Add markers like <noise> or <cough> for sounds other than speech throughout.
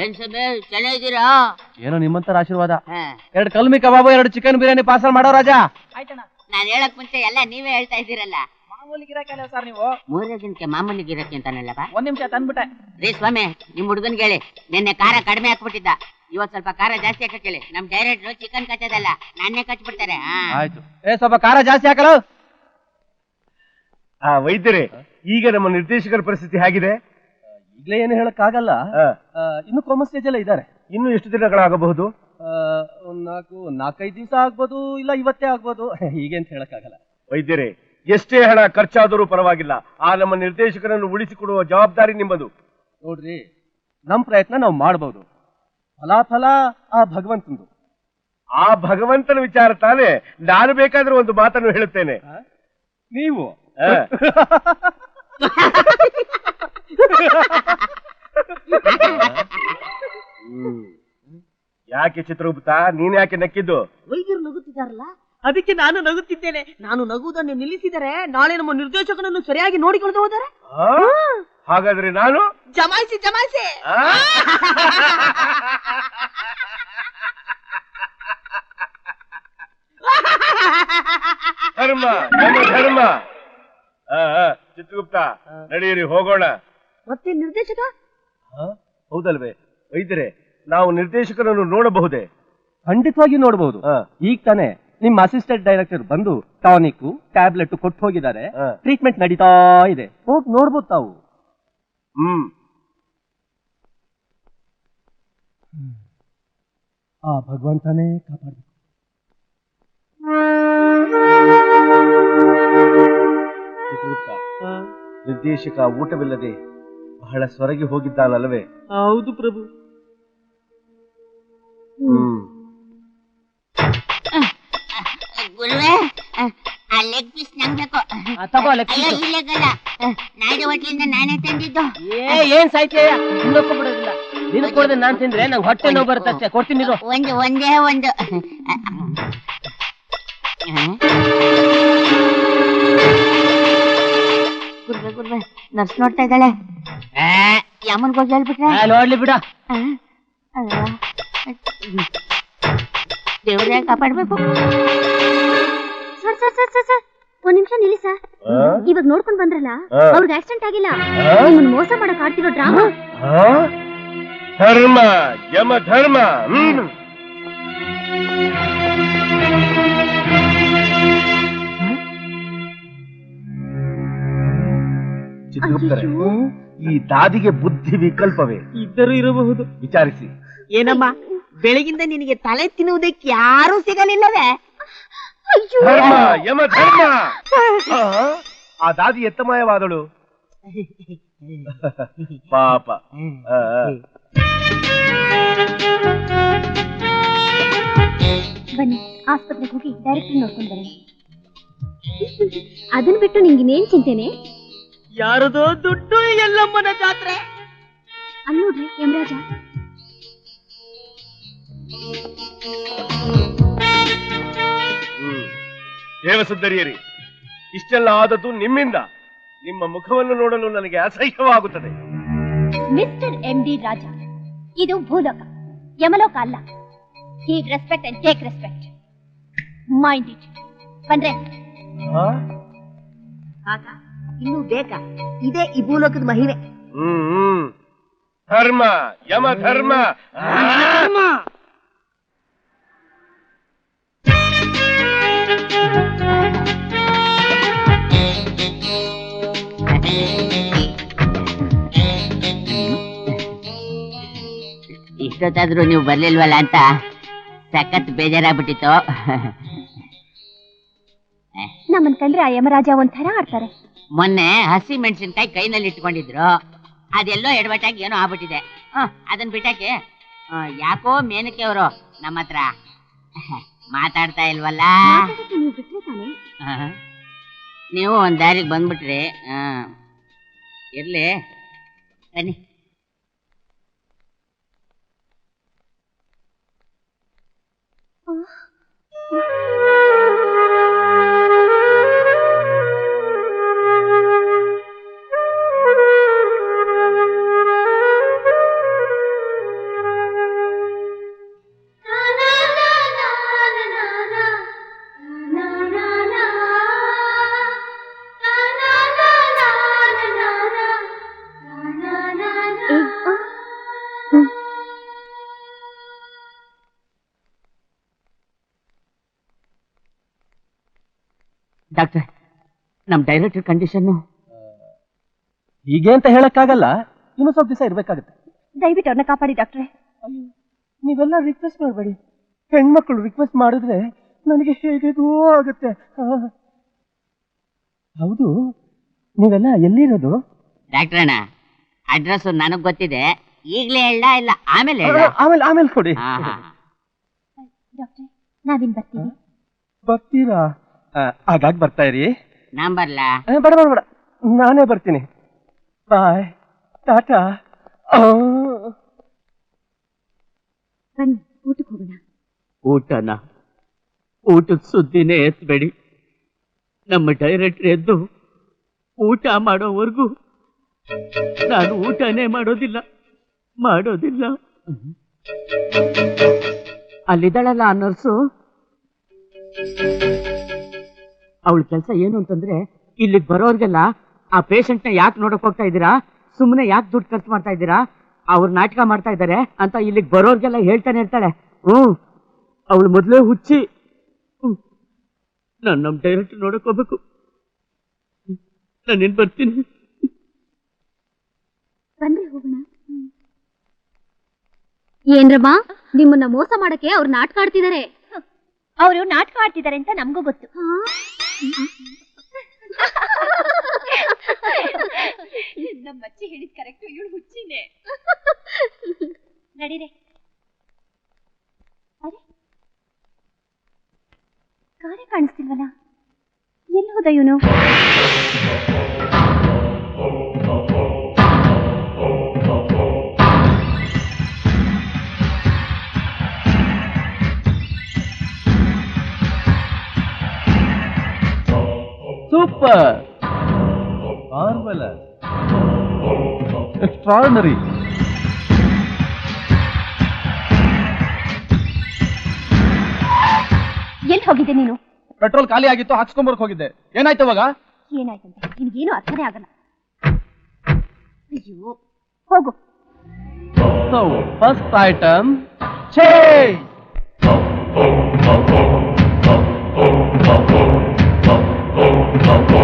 ಏನ್ ಚೆನ್ನಾಗಿದ್ದೀರಾ? ಏನೋ ನಿಮ್ಮಂತ ಆಶೀರ್ವಾದ. ಹಾ. ಎರಡು ಕಲ್ಮಿ ಕಬಾಬು ಎರಡು ಚಿಕನ್ ಬಿರಿಯಾನಿ ಪಾರ್ಸಲ್ ಮಾಡೋ ರಾಜ. ನಾನ್ ಹೇಳಕ್ ಮುಂಚೆ ಎಲ್ಲ ನೀವೇ ಹೇಳ್ತಾ ಇದ್ದೀರಲ್ಲ. ಮಾಮೂಲಿ ಗಿರಾಕಲ್ಲ ಸರ್ ನೀವು? ಮೂರೇ ದಿನಕ್ಕೆ ಮಾಮೂಲಿ ಗಿರಕ್ಕೆ ಅಂತಾನಲ್ಲಪ್ಪ ಒಂದ್ ನಿಮಿಷ ತಂದ್ಬಿಟ್ಟೆ. ರೀ ಸ್ವಾಮಿ ನಿಮ್ ಹುಡುಗನ್ ಹೇಳಿ ನಿನ್ನೆ ಖಾರ ಕಡಿಮೆ ಹಾಕ್ಬಿಟ್ಟಿದ್ದ. ಇವತ್ ಸ್ವಲ್ಪ ಖಾರ ಜಾಸ್ತಿ ಹಾಕಕ್ ಹೇಳಿ. ನಮ್ ಡೈರೆಕ್ಟ್ರು ಚಿಕನ್ ಕಚ್ಚದಲ್ಲ ನಾನೇ ಕಚ್ಬಿಡ್ತಾರೆ ಹಾ. ಆಯ್ತು. ಏ ಸ್ವಲ್ಪ ಖಾರ ಜಾಸ್ತಿ ಹಾಕಲು. ಆ ವೈದ್ಯರೇ ಈಗ ನಮ್ಮ ನಿರ್ದೇಶಕರ ಪರಿಸ್ಥಿತಿ ಹೇಗಿದೆ? ಈಗಲೇ ಏನು ಹೇಳಕ್ಕಾಗಲ್ಲ. ಆ, ಇನ್ನು ಕೋಮ ಸ್ಟೇಜ್ ಎಲ್ಲ ಇದ್ದಾರೆ. ಇನ್ನು ಎಷ್ಟು ದಿನಗಳಾಗಬಹುದು ಒಂದ್ ನಾಲ್ಕು ನಾಲ್ಕೈದು ದಿವಸ ಆಗ್ಬೋದು ಇಲ್ಲ ಇವತ್ತೇ ಆಗ್ಬೋದು. <laughs> ಹೀಗೆ ಅಂತ ಹೇಳಕ್ಕಾಗಲ್ಲ. ವೈದ್ಯರೇ ಎಷ್ಟೇ ಹಣ ಖರ್ಚಾದರೂ ಪರವಾಗಿಲ್ಲ. ಆ ನಮ್ಮ ನಿರ್ದೇಶಕರನ್ನು ಉಳಿಸಿಕೊಡುವ ಜವಾಬ್ದಾರಿ ನಿಮ್ಮದು. ನೋಡ್ರಿ ನಮ್ ಪ್ರಯತ್ನ ನಾವು ಮಾಡ್ಬೋದು. ಫಲಾಫಲ ಆ ಭಗವಂತಂದು. ಆ ಭಗವಂತನ ವಿಚಾರ ತಾನೇ. ನಾನು ಬೇಕಾದ್ರೆ ಒಂದು ಮಾತನ್ನು ಹೇಳುತ್ತೇನೆ. ನೀವು. <laughs> ಹ್ಮ್. <laughs> ಯಾಕೆ ಚಿತ್ರಗುಪ್ತ? ನೀನ್ ಯಾಕೆ ನಕ್ಕಿದ್ದು? ವೈದ್ಯರು ನಗುತ್ತಿದ್ದಾರಲ್ಲ? ಅದಕ್ಕೆ ನಾನು ನಗುತ್ತಿದ್ದೇನೆ. ನಾನು ನಗುವುದನ್ನು ನಿಲ್ಲಿಸಿದರೆ ನಾಳೆ ನಮ್ಮ ನಿರ್ದೇಶಕನನ್ನು ಸರಿಯಾಗಿ ನೋಡಿಕೊಂಡು ಹೋದರೆ? ಆ? ಹಾಗಾದ್ರೆ ನಾನು? ಜಮಾಯಿಸಿ ಜಮಾಯಿಸಿ! ಆ? ಧರ್ಮ ಧರ್ಮ ಆ, ಆ, ಚಿತ್ರಗುಪ್ತ ನಡೆಯಿರಿ ಹೋಗೋಣ. ಮತ್ತೆ ನಿರ್ದೇಶಕ? ಹೌದಲ್ವೇ? ವೈದ್ಯರೆ ನಾವು ನಿರ್ದೇಶಕರನ್ನು ನೋಡಬಹುದೇ? ಖಂಡಿತವಾಗಿ ನೋಡಬಹುದು. ಈಗ ತಾನೇ ನಿಮ್ಮ ಅಸಿಸ್ಟೆಂಟ್ ಡೈರೆಕ್ಟರ್ ಬಂದು ಟಾನಿಕ್ ಟ್ಯಾಬ್ಲೆಟ್ ಕೊಟ್ಟು ಹೋಗಿದ್ದಾರೆ. ಟ್ರೀಟ್ಮೆಂಟ್ ನಡೀತಾ ಇದೆ. ಹೋಗಿ ನೋಡ್ಬೋದು ತಾವು. ಹ್ಮ್. ಆ ಭಗವಂತನೇ ಕಾಪಾಡಿ ಚಿತ್ರಗುಪ್ತ ನಿರ್ದೇಶಕ ಊಟವಿಲ್ಲದೆ ಬಹಳ ಸೊರಗಿ ಹೋಗಿದ್ದಾನಲ್ವೇ? ಹೌದು ಪ್ರಭು. ಹ್ಮ್. ಗುರುವೆ ಲೆಗ್ ಪೀಸ್ ನಂಗ್ ಬೇಕು ತಗೋ ಲೆಗ್ ಅಯ್ಯೋ ಈ ಅಲ್ಲ. ಹೋಟ್ಲಿಂದ ನಾನೇ ತಂದಿದ್ದು. ಏ ಏನ್ ಸಾಯ್ತೀಯ? ಇನ್ನೊಬ್ಬ ಬಿಡೋದಿಲ್ಲ ನಿನ್ ಕೊಡದೆ ನಾನ್ ತಿಂದ್ರೆ ನಂಗೆ ಹೊಟ್ಟೆ ನೋವು ಬರುತ್ತೆ ಅಷ್ಟೇ ಕೊಡ್ತೀನಿ ಇರು. ಒಂದು ಒಂದೇ ಒಂದು. ಗುರ್ಬೆ ಗುರ್ಬೆ ನರ್ಸ್ ನೋಡ್ತಾ ಇದ್ದಾಳೆ. ಯಮನ್ಗೆ ಹೋಗಿ ಹೇಳ್ಬಿಟ್ರೆ? ನೋಡ್ಲಿ ಬಿಡ. ದೇವ್ರೇ ಕಾಪಾಡ್ಬೇಕು? Sir sir sir sir sir. ಒಂದ್ ನಿಮಿಷ ನಿಲ್ಲಿ ಸರ್? ಇವಾಗ ನೋಡ್ಕೊಂಡ್ ಬಂದ್ರಲ್ಲ. ಅವ್ರಿಗೆ ಆಕ್ಸಿಡೆಂಟ್ ಆಗಿಲ್ಲ. ಮೋಸ ಮಾಡಕ್ ಆಡ್ತಿರೋ ಡ್ರಾಮಾ? ಧರ್ಮ ಯಮ ಧರ್ಮ ಚಿತ್ರಗುಪ್ತರೆ ಈ ದಾದಿಗೆ ಬುದ್ಧಿ ವಿಕಲ್ಪವೇ? ಇದ್ದರೂ ಇರಬಹುದು. ವಿಚಾರಿಸಿ. ಏನಮ್ಮ ಬೆಳಗಿಂದ ನಿನಗೆ ತಲೆ ತಿನ್ನುವುದಕ್ಕೆ ಯಾರೂ ಸಿಗಲಿಲ್ಲವೇ? ಧರ್ಮ ಯಮ ಧರ್ಮ. ಆ? ಆ ದಾದಿ ಎತ್ತಮಯವಾದಳು <laughs> ಪಾಪ. ಆ, ಆ. ಬನ್ನಿ ಆಸ್ಪತ್ರೆಗೆ ಹೋಗಿ ಡೈರೆಕ್ಟ್ ನೋಡ್ಕೊಂಡ್ ಬರೋಣ ಅದನ್ ಬಿಟ್ಟು ನಿಂಗಿನೇನ್ ಚಿಂತೆನೆ? ಯಾರದೋ ದುಡ್ಡು ಎಲ್ಲಮ್ಮನ ಜಾತ್ರೆ. ಅಲ್ಲಿ ನೋಡ್ರಿ ಯಮರಾಜ ದೇವಸುದ್ದರಿಯರಿ ದೇವಸುಂದರಿಯರಿ ಇಷ್ಟೆಲ್ಲ ಆದದ್ದು ನಿಮ್ಮಿಂದ. ನಿಮ್ಮ ಮುಖವನ್ನು ನೋಡಲು ನನಗೆ ಅಸಹ್ಯವಾಗುತ್ತದೆ. ಮಿಸ್ಟರ್ ಎಂ ಡಿ ರಾಜ ಇದು ಭೂಲೋಕ ಯಮಲೋಕ ಅಲ್ಲ. Give respect and take respect mind it ಬಂದ್ರೆ? ಆಗ ಇನ್ನು ಬೇಕಾ ಇದೇ ಈ ಭೂಲೋಕದ ಮಹಿಮೆ. ಹ್ಮ್ ಹ್ಮ್. ಧರ್ಮ ಯಮ ಧರ್ಮ? ಇಷ್ಟೊತ್ತಾದ್ರೂ ನೀವು ಬರ್ಲಿಲ್ವಲ್ಲ ಅಂತ ಸಖತ್ ಬೇಜಾರಾಗ್ಬಿಟ್ಟಿತ್ತು. ನಮ್ಮನ್ ಕಂಡ್ರೆ ಆ ಯಮರಾಜ ಒಂಥರ ಆಡ್ತಾರೆ. ಮೊನ್ನೆ ಹಸಿ ಮೆಣಸಿನ್ಕಾಯಿ ಕೈನಲ್ಲಿ ಇಟ್ಕೊಂಡಿದ್ರು. ಅದೆಲ್ಲೋ ಎಡವಟ್ಟಾಗಿ ಏನೋ ಆಗ್ಬಿಟ್ಟಿದೆ. ಅದನ್ನ ಬಿಟ್ಟಾಕೆ ಯಾಕೋ ಮೇನಕೆ ಅವರು ನಮ್ಮ ಹತ್ರ. ಮಾತಾಡ್ತಾ ಇಲ್ವಲ್ಲ? ನೀವು ಒಂದ್ ದಾರಿಗೆ ಬಂದ್ಬಿಟ್ರಿ. ಇರ್ಲಿ. ಬನ್ನಿ. ನಮ್ ಡೈರೆಕ್ಟರ್ ಕಂಡೀಷನ್ ಹೀಗೆ ಅಂತ ಹೇಳಕ್ಕಾಗಲ್ಲ ಇನ್ನೂ ಸ್ವಲ್ಪ ದಿವಸ ಇರ್ಬೇಕಾಗತ್ತೆ. ದಯವಿಟ್ಟು ಅವ್ರನ್ನ ಕಾಪಾಡಿ ಡಾಕ್ಟ್ರೆ. ನೀವೆಲ್ಲ ರಿಕ್ವೆಸ್ಟ್ ಮಾಡಬೇಡಿ. ಹೆಣ್ಮಕ್ಳು ರಿಕ್ವೆಸ್ಟ್ ಮಾಡಿದ್ರೆ ನನಗೆ ಹೇಗೇಗೋ ಆಗುತ್ತೆ. ಹೌದು ನೀವೆಲ್ಲ ಎಲ್ಲಿರೋದು? ಡಾಕ್ಟ್ರಣ್ಣ ಅಡ್ರೆಸ್ ನನಗ್ ಗೊತ್ತಿದೆ. ಈಗ್ಲೇ ಹೇಳ ಇಲ್ಲ ಆಮೇಲೆ ಹೇಳ. ಆಮೇಲೆ ಆಮೇಲೆ ಕೊಡಿ. ಡಾಕ್ಟ್ರೆ ನಾವಿನ್ ಬರ್ತೀವಿ. ಬರ್ತೀರಾ? ಆ, ಹಾಗಾಗಿ ಬರ್ತಾ ಇರಿ. ನಂಬರ್ಲಾ ಆ, ಬೇಡ ಬೇಡ ಬೇಡ. ನಾನೇ ಬರ್ತೀನಿ. ಬಾಯ್. ಟಾಟಾ. ಆ. ಬನ್ನಿ ಊಟಕ್ಕೆ ಹೋಗೋಣ. ಊಟನ? ಊಟದ ಸುದ್ದಿನೇ ಎತ್ಬೇಡಿ ನಮ್ಮ ಡೈರೆಕ್ಟರ್ ಎದ್ದು ಊಟ ಮಾಡೋವರೆಗೂ ನಾನು ಊಟನೇ ಮಾಡೋದಿಲ್ಲ. ಮಾಡೋದಿಲ್ಲ. ಅಲ್ಲಿದ್ದಾಳಲ್ಲ ಆ ನರ್ಸು ಅವಳ ಕೆಲಸ ಏನು ಅಂತಂದ್ರೆ ಇಲ್ಲಿಗೆ ಬರೋರ್ಗೆಲ್ಲ ಆ ಪೇಷಂಟ್ನ ಯಾಕೆ ನೋಡಕ್ ಹೋಗ್ತಾ ಇದ್ದೀರಾ? ಸುಮ್ಮನೆ ಯಾಕೆ ದುಡ್ಡು ಖರ್ಚು ಮಾಡ್ತಾ ಇದ್ದೀರಾ? ಅವ್ರ ನಾಟಕ ಮಾಡ್ತಾ ಇದ್ದಾರೆ ಅಂತ ಇಲ್ಲಿಗೆ ಬರೋರ್ಗೆಲ್ಲ ಹೇಳ್ತಾನೆ ಇರ್ತಾಳೆ. ಹ್ಞೂ ಅವಳು ಮೊದಲೇ ಹುಚ್ಚಿ. ನಾನು ನಮ್ಮ ನಮ್ ಡೈರೆಕ್ಟ್ ನೋಡಕ್ ಹೋಗ್ಬೇಕು. ನಾನೇನ್ ಬರ್ತೀನಿ. ಬನ್ನಿ ಹೋಗೋಣ. ಏನ್ರಮ್ಮ ನಿಮ್ಮನ್ನ ಮೋಸ ಮಾಡಕ್ಕೆ ಅವ್ರು ನಾಟಕ ಆಡ್ತಿದ್ದಾರೆ. ಅವರು ನಾಟಕ ಆಡ್ತಿದ್ದಾರೆ ಅಂತ ನಮಗೂ ಗೊತ್ತು. ನಮ್ಮ ಅಚ್ಚಿ ಹೇಳಿದ್ ಕರೆಕ್ಟ್ ಇವಳು ಹುಚ್ಚಿನೇ. ನಡೀರೆ. ಅರೆ ಕಾರ್ಯ ಕಾಣಿಸ್ತಿಲ್ವಲ್ಲ? ಎಲ್ಲಿ ಹೋದ ಇವನು? ಸೂಪರ್ ಮಾರ್ವಲಸ್ ಎಕ್ಸ್ಟ್ರಾರ್ಡನರಿ ಎಲ್ಲಿ ಹೋಗಿದ್ದೆ ನೀನು? ಪೆಟ್ರೋಲ್ ಖಾಲಿ ಆಗಿತ್ತು ಹಾಕ್ಸ್ಕೊಂಬರ್ಕ್ ಹೋಗಿದ್ದೆ. ಏನಾಯ್ತು ಅವಾಗ ಏನಾಯ್ತಂತೆ ನಿನ್ಗೇನು ಅರ್ಥನೇ ಆಗಲ್ಲ. ಅಯ್ಯೋ ಹೋಗು. So first item bom, bom.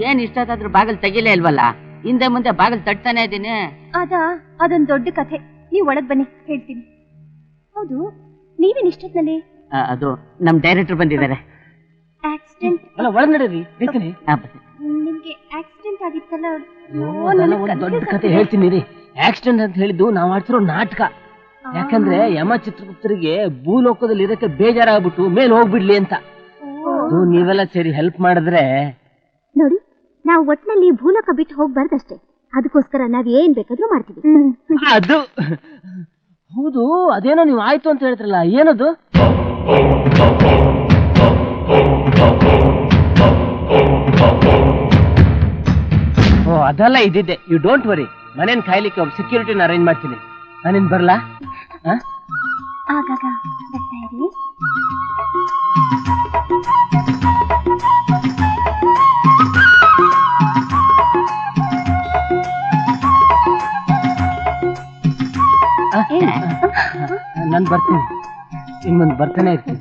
ಏನ್ ಇಷ್ಟೊತ್ತಾದ್ರೂ ಬಾಗಿಲು ತೆಗಿಲೇ ಇಲ್ವಲ್ಲ? ಹಿಂದೆ ಮುಂದೆ ಬಾಗಿಲು ತಟ್ತಾನೆ ಇದೀನಿ ಅದ ಅದೊಂದ್ ದೊಡ್ಡ ಕಥೆ. ನೀವ್ ಒಳಗ್ ಬನ್ನಿ ಹೇಳ್ತೀನಿ. ಹೌದು ನೀವೇನ್ ಇಷ್ಟೊತ್ನಲ್ಲಿ? ಆ, ಅದು ನಮ್ ಡೈರೆಕ್ಟರ್ ಬಂದಿದ್ದಾರೆ. ಆಕ್ಸಿಡೆಂಟ್ ಅಲ್ಲ ಒಳಗ್ ನಡೀರಿ ಬೇಕನಿ ಆ, ಬನ್ನಿ. ನಿಮ್ಗೆ ಆಕ್ಸಿಡೆಂಟ್ ಆಗಿತ್ತಲ್ಲ? ಅದೆಲ್ಲ ಒಂದ್ ದೊಡ್ಡ ಕತೆ ಹೇಳ್ತೀನಿ ರೀ. ಆಕ್ಸಿಡೆಂಟ್ ಅಂತ ಹೇಳಿದ್ದು ನಾವ್ ಆಡ್ತಿರೋ ನಾಟಕ. ಯಾಕಂದ್ರೆ ಯಮ ಚಿತ್ರಗುಪ್ತರಿಗೆ ಭೂಲೋಕದಲ್ಲಿ ಇರಕ್ಕೆ ಬೇಜಾರಾಗ್ಬಿಟ್ಟು ಮೇಲೆ ಹೋಗ್ಬಿಡ್ಲಿ ಅಂತ. ಅದು ನೀವೆಲ್ಲ ಸೇರಿ ಹೆಲ್ಪ್ ಮಾಡಿದ್ರೆ ನೋಡಿ ನಾವು ಒಟ್ನಲ್ಲಿ ಭೂಲೋಕ ಬಿಟ್ಟು ಹೋಗ್ಬಾರ್ದಷ್ಟೇ. ಅದಕ್ಕೋಸ್ಕರ ನಾವ್ ಏನ್ ಬೇಕಾದ್ರೂ ಮಾಡ್ತೀವಿ. ಅದು ಹೌದು ಅದೇನೋ ನೀವು ಆಯ್ತು ಅಂತ ಹೇಳ್ತಿರಲ್ಲ ಏನದು? ಓ ಅದೆಲ್ಲ ಇದ್ದಿದ್ದೆ. ಯು ಡೋಂಟ್ ವರಿ ಮನೇನ್ ಕಾಯ್ಲಿಕ್ಕೆ ಒಬ್ಬ ಸೆಕ್ಯೂರಿಟಿನ ಅರೇಂಜ್ ಮಾಡ್ತೀನಿ. ನಾನಿನ್ ಬರ್ಲಾ? ಆಗಾಗ ಬರ್ತಾ ಇರಿ ಬರ್ತೀನಿ ಇನ್ ಮುಂದೆ ಬರ್ತಾನೆ ಇರ್ತೀನಿ